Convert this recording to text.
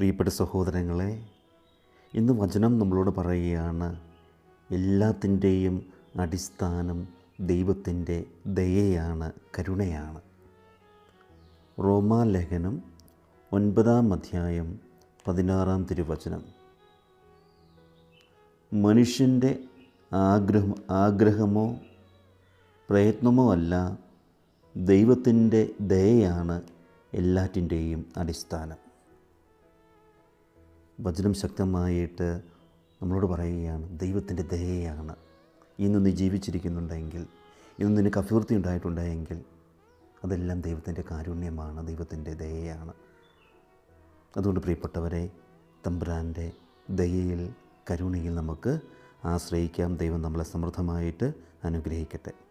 പ്രിയപ്പെട്ട സഹോദരങ്ങളെ ഇന്ന് വചനം നമ്മളോട് പറയുകയാണ് എല്ലാത്തിന്റെയും അടിസ്ഥാനം ദൈവത്തിന്റെ ദയയാണ് കരുണയാണ്. റോമാലേഖനം ഒൻപതാം അധ്യായം പതിനാറാം തിരുവചനം. മനുഷ്യന്റെ ആഗ്രഹം ആഗ്രഹമോ പ്രയത്നമോ അല്ല ദൈവത്തിന്റെ ദയയാണ് എല്ലാറ്റിന്റെയും അടിസ്ഥാനം. വചനം ശക്തമായിട്ട് നമ്മളോട് പറയുകയാണ് ദൈവത്തിന്റെ ദയയാണ്. ഇന്ന് നീ ജീവിച്ചിരിക്കുന്നുണ്ടെങ്കിൽ ഇന്ന് നിനക്ക് അഭിവൃദ്ധി ഉണ്ടായിട്ടുണ്ടെങ്കിൽ അതെല്ലാം ദൈവത്തിന്റെ കാരുണ്യമാണ് ദൈവത്തിന്റെ ദയയാണ്. അതുകൊണ്ട് പ്രിയപ്പെട്ടവരെ തമ്പുരാന്റെ ദയയിൽ കരുണയിൽ നമുക്ക് ആശ്രയിക്കാം. ദൈവം നമ്മളെ സമൃദ്ധമായിട്ട് അനുഗ്രഹിക്കട്ടെ.